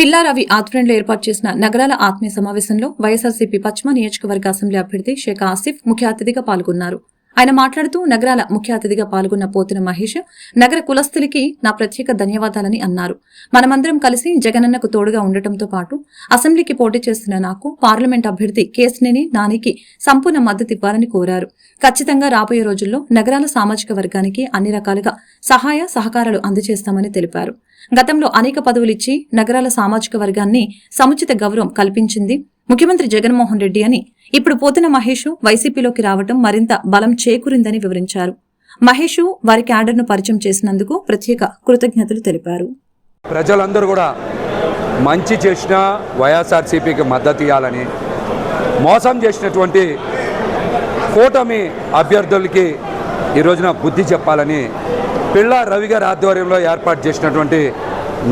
పిల్లారవి ఆధ్వర్యంలో ఏర్పాటు చేసిన నగరాల ఆత్మీయ సమావేశంలో వైఎస్ఆర్సీపీ పశ్చిమ నియోజకవర్గ అసెంబ్లీ అభ్యర్థి షేక్ ఆసిఫ్ ముఖ్య అతిథిగా పాల్గొన్నారు. ఆయన మాట్లాడుతూ నగరాల ముఖ్య అతిథిగా పాల్గొన్న పోతిన మహేష్ నగర కులస్తులకి నా ప్రత్యేక ధన్యవాదాలని అన్నారు. మనమందరం కలిసి జగనన్నకు తోడుగా ఉండటంతో పాటు అసెంబ్లీకి పోటీ చేస్తున్న నాకు పార్లమెంట్ అభ్యర్థి కేసినేని నానికి సంపూర్ణ మద్దతు ఇవ్వాలని కోరారు. ఖచ్చితంగా రాబోయే రోజుల్లో నగరాల సామాజిక వర్గానికి అన్ని రకాలుగా సహాయ సహకారాలు అందజేస్తామని తెలిపారు. గతంలో అనేక పదవులిచ్చి నగరాల సామాజిక వర్గాన్ని సముచిత గౌరవం కల్పించింది ముఖ్యమంత్రి జగన్మోహన్ రెడ్డి అని ఇప్పుడు పోతున్న మహేష్ వైసీపీలోకి రావటం మరింత బలం చేకూరిందని వివరించారు. మహేష్ వారి క్యాడర్ను పరిచయం చేసినందుకు ప్రత్యేక కృతజ్ఞతలు తెలిపారు. ప్రజలందరూ కూడా మంచి చేసిన వైఎస్ఆర్సీపీకి మద్దతు ఇవ్వాలని మోసం చేసినటువంటి కూటమి అభ్యర్థులకి ఈ రోజున బుద్ధి చెప్పాలని పిళ్ళ రవి గారి ఆధ్వర్యంలో ఏర్పాటు చేసినటువంటి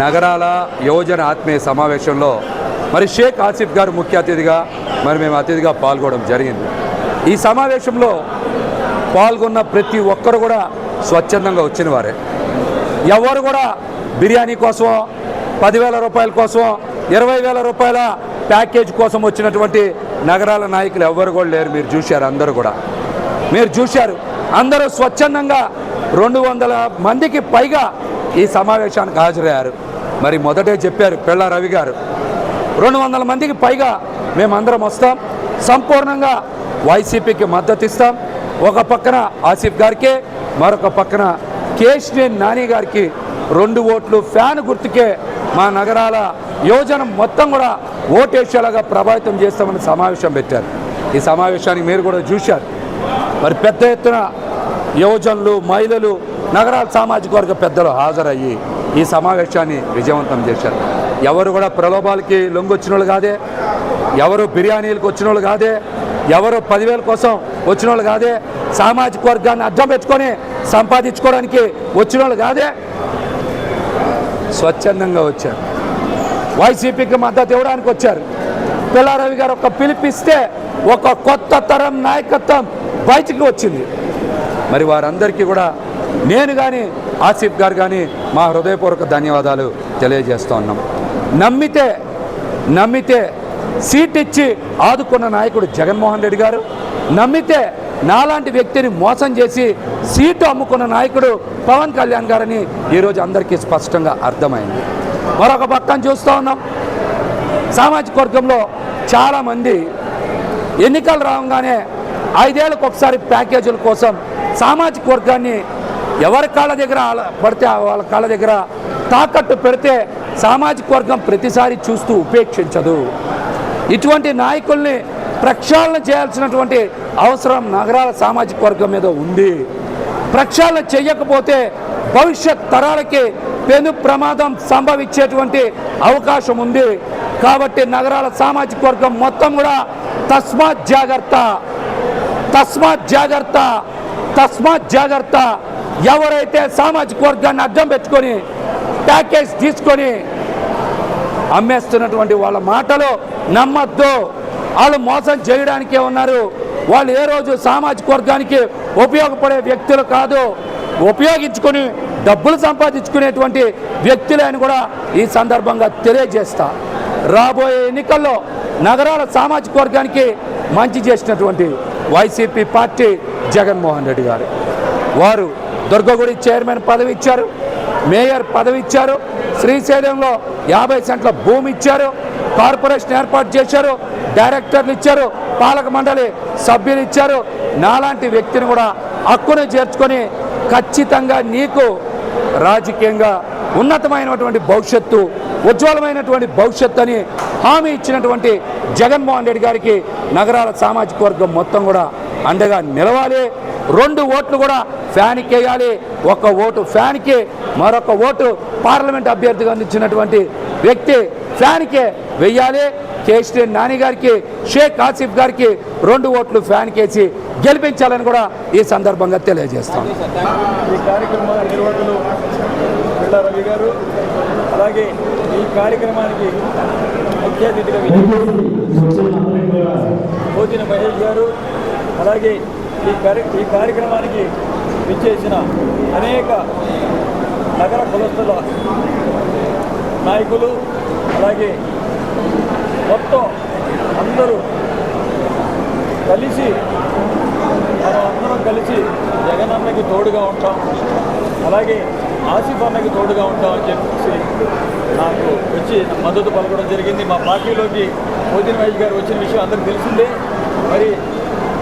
నగరాల యువజన ఆత్మీయ సమావేశంలో మరి షేక్ ఆసిఫ్ గారు ముఖ్య అతిథిగా మరి మేము అతిథిగా పాల్గొనడం జరిగింది. ఈ సమావేశంలో పాల్గొన్న ప్రతి ఒక్కరు కూడా స్వచ్ఛందంగా వచ్చిన వారే. ఎవరు కూడా బిర్యానీ కోసం పదివేల రూపాయల కోసం ఇరవై వేల రూపాయల ప్యాకేజ్ కోసం వచ్చినటువంటి నగరాల నాయకులు ఎవరు కూడా లేరు. మీరు చూశారు అందరూ కూడా. మీరు చూశారు. అందరూ స్వచ్ఛందంగా రెండు వందల మందికి పైగా ఈ సమావేశానికి హాజరయ్యారు. మరి మొదటే చెప్పారు పెళ్ళ రవి గారు. రెండు వందల మందికి పైగా మేమందరం వస్తాం. సంపూర్ణంగా వైసీపీకి మద్దతు ఇస్తాం. ఒక పక్కన ఆసిఫ్ గారికి మరొక పక్కన కేశినేని నాని గారికి రెండు ఓట్లు. ఫ్యాన్ గుర్తుకే మా నగరాల యోజన మొత్తం కూడా ఓటేసేలాగా ప్రభావితం చేస్తామని సమావేశం పెట్టారు. ఈ సమావేశానికి మీరు కూడా చూశారు. మరి పెద్ద ఎత్తున యువజనులు మహిళలు నగరాల సామాజిక వర్గ పెద్దలు హాజరయ్యి ఈ సమావేశాన్ని విజయవంతం చేశారు. ఎవరు కూడా ప్రలోభాలకి లొంగొచ్చిన వాళ్ళు కాదే ఎవరు బిర్యానీలకు వచ్చిన వాళ్ళు కాదే ఎవరు పదివేల కోసం వచ్చిన వాళ్ళు కాదే సామాజిక వర్గాన్ని అర్థం పెట్టుకొని సంపాదించుకోవడానికి వచ్చిన వాళ్ళు కాదే. స్వచ్ఛందంగా వచ్చారు. వైసీపీకి మద్దతు ఇవ్వడానికి వచ్చారు. పిల్లారవి గారు ఒక పిలిపిస్తే ఒక కొత్త తరం నాయకత్వం బయటికి వచ్చింది. మరి వారందరికీ కూడా నేను కానీ ఆసిఫ్ గారు కానీ మా హృదయపూర్వక ధన్యవాదాలు తెలియజేస్తూ ఉన్నాం. నమ్మితే నమ్మితే సీట్ ఇచ్చి ఆదుకున్న నాయకుడు జగన్మోహన్ రెడ్డి గారు నమ్మితే నాలాంటి వ్యక్తిని మోసం చేసి సీటు అమ్ముకున్న నాయకుడు పవన్ కళ్యాణ్ గారని ఈరోజు అందరికీ స్పష్టంగా అర్థమైంది. మరొక పక్కన చూస్తూ ఉన్నాం. సామాజిక వర్గంలో చాలామంది ఎన్నికలు రాగానే ఐదేళ్ళకు ఒకసారి ప్యాకేజీల కోసం సామాజిక వర్గాన్ని ఎవరి కాళ్ళ దగ్గర పడితే వాళ్ళ కాళ్ళ దగ్గర తాకట్టు పెడితే సామాజిక వర్గం ప్రతిసారి చూస్తూ ఉపేక్షించదు. ఇటువంటి నాయకుల్ని ప్రక్షాళన చేయాల్సినటువంటి అవసరం నగరాల సామాజిక వర్గం మీద ఉంది. ప్రక్షాళన చేయకపోతే భవిష్యత్ తరాలకి పెను ప్రమాదం సంభవించేటువంటి అవకాశం ఉంది. కాబట్టి నగరాల సామాజిక వర్గం మొత్తం కూడా తస్మాత్ జాగ్రత్త తస్మాత్ జాగ్రత్త తస్మాత్ జాగ్రత్త. ఎవరైతే సామాజిక వర్గాన్ని అడ్డం పెట్టుకొని ప్యాకేజ్ తీసుకొని అమ్మేస్తున్నటువంటి వాళ్ళ మాటలు నమ్మద్దు. వాళ్ళు మోసం చేయడానికే ఉన్నారు. వాళ్ళు ఏ రోజు సామాజిక వర్గానికి ఉపయోగపడే వ్యక్తులు కాదు. ఉపయోగించుకొని డబ్బులు సంపాదించుకునేటువంటి వ్యక్తులే అని కూడా ఈ సందర్భంగా తెలియజేస్తా. రాబోయే ఎన్నికల్లో నగరాల సామాజిక వర్గానికి మంచి చేసినటువంటి వైసీపీ పార్టీ జగన్మోహన్ రెడ్డి గారు. వారు దుర్గగుడి చైర్మన్ పదవి ఇచ్చారు. మేయర్ పదవి ఇచ్చారు శ్రీశైలంలో యాభై సెంట్ల భూమి ఇచ్చారు. కార్పొరేషన్ ఏర్పాటు చేశారు. డైరెక్టర్లు ఇచ్చారు. పాలక మండలి సభ్యులు ఇచ్చారు. నాలాంటి వ్యక్తిని కూడా హక్కును చేర్చుకొని ఖచ్చితంగా నీకు రాజకీయంగా ఉన్నతమైనటువంటి భవిష్యత్తు ఉజ్వలమైనటువంటి భవిష్యత్తు అని హామీ ఇచ్చినటువంటి జగన్మోహన్ రెడ్డి గారికి నగరాల సామాజిక వర్గం మొత్తం కూడా అండగా నిలవాలి. రెండు ఓట్లు కూడా ఫ్యాన్కి వేయాలి ఒక ఓటు ఫ్యాన్కి మరొక ఓటు పార్లమెంట్ అభ్యర్థిగా అందించినటువంటి వ్యక్తి ఫ్యాన్కే వెయ్యాలి. కేసీఆర్ నాని గారికి షేక్ ఆసిఫ్ గారికి రెండు ఓట్లు ఫ్యాన్కి వేసి గెలిపించాలని కూడా ఈ సందర్భంగా తెలియజేస్తాం. ఈ కార్యక్రమ నిర్వాహకులు పిల్ల రవి గారు అలాగే ఈ కార్యక్రమానికి ముఖ్య అతిథిగా భోజన మహేష్ గారు అలాగే ఈ కార్య ఈ కార్యక్రమానికి విచ్చేసిన అనేక నగర కులస్తుల నాయకులు అలాగే మొత్తం అందరూ కలిసి మనం అందరం కలిసి జగన్ అన్నకి తోడుగా ఉంటాం. అలాగే ఆసిఫ్ అన్నకి తోడుగా ఉంటాం అని చెప్పేసి నాకు వచ్చి మద్దతు పలకడం జరిగింది. మా పార్టీలోకి మోదీ మహేష్ గారు వచ్చిన విషయం అందరికి తెలిసిందే. మరి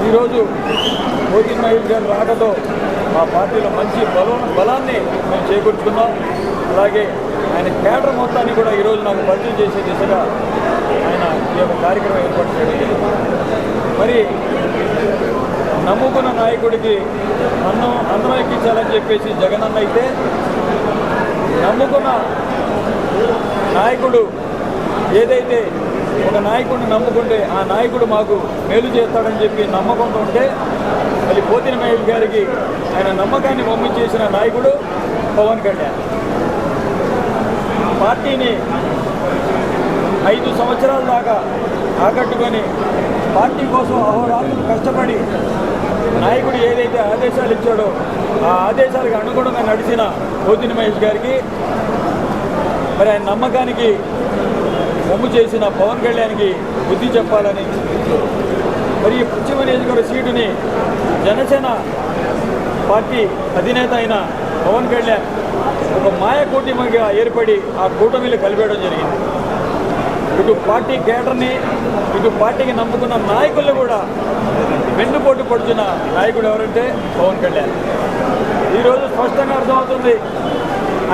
ఈరోజు మోదీ నాయుడు గారు రాకతో మా పార్టీలో మంచి బలం బలాన్ని మేము చేకూర్చుకున్నాం. అలాగే ఆయన కేడర్ మొత్తాన్ని కూడా ఈరోజు నాకు పరిచయం చేసే దిశగా ఆయన ఈ యొక్క కార్యక్రమం ఏర్పాటు చేయడం మరి నమ్ముకున్న నాయకుడికి అన్నం అన్నం ఎక్కించాలని చెప్పేసి జగనన్న అయితే నమ్ముకున్న నాయకుడు ఏదైతే ఒక నాయకుడిని నమ్ముకుంటే ఆ నాయకుడు మాకు మేలు చేస్తాడని చెప్పి నమ్మకంతో ఉంటే మళ్ళీ పోతిన మహేష్ గారికి ఆయన నమ్మకాన్ని పంపించేసిన నాయకుడు పవన్ కళ్యాణ్. పార్టీని ఐదు సంవత్సరాల దాకా ఆకట్టుకొని పార్టీ కోసం అహోరాత్రులు కష్టపడి నాయకుడు ఏదైతే ఆదేశాలు ఇచ్చాడో ఆ ఆదేశాలకు అనుగుణంగా నడిచిన పోతిని మహేష్ గారికి మరి ఆయన నమ్మకానికి బొమ్ము చేసిన పవన్ కళ్యాణ్కి బుద్ధి చెప్పాలని. మరి ఈ పశ్చిమ నియోజకవర్గ సీటుని జనసేన పార్టీ అధినేత అయిన పవన్ కళ్యాణ్ ఒక మాయ కూటమిగా ఏర్పడి ఆ కూటమిలు కలిపేయడం జరిగింది. ఇటు పార్టీ కేటర్ని ఇటు పార్టీకి నమ్ముకున్న నాయకులు కూడా వెన్నుపోటు పడుతున్న నాయకుడు ఎవరంటే పవన్ కళ్యాణ్. ఈరోజు స్పష్టంగా అర్థమవుతుంది.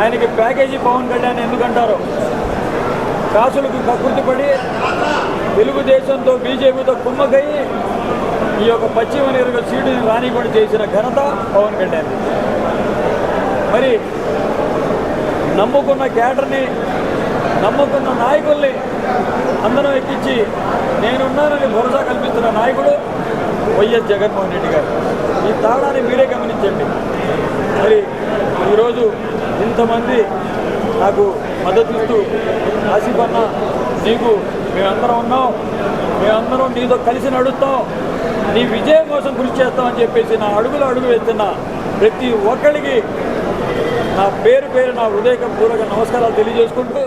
ఆయనకి ప్యాకేజీ పవన్ కళ్యాణ్ ఎందుకంటారో? కాసులకు కకృతిపడి తెలుగుదేశంతో బీజేపీతో కుమ్మకయ్యి ఈ యొక్క పశ్చిమ నియోజక సీటుని రానికుండా చేసిన ఘనత పవన్ కళ్యాణ్. మరి నమ్ముకున్న క్యాడర్ని నమ్ముకున్న నాయకుల్ని అందరం ఎక్కించి నేనున్నానని భరోసా కల్పిస్తున్న నాయకుడు వైఎస్ జగన్మోహన్ రెడ్డి గారు. ఈ తాడాన్ని మీరే గమనించండి. మరి ఈరోజు ఇంతమంది నాకు మద్దతు ఇస్తూ ఆసిఫ్ అన్న నీకు మేమందరం ఉన్నాం. మేమందరం నీతో కలిసి నడుస్తాం. నీ విజయం కోసం కృషి చేస్తామని చెప్పేసి నా అడుగులు అడుగు వేస్తున్న ప్రతి ఒక్కరికి నా పేరు పేరు నా హృదయపూర్వక నమస్కారాలు తెలియజేసుకుంటూ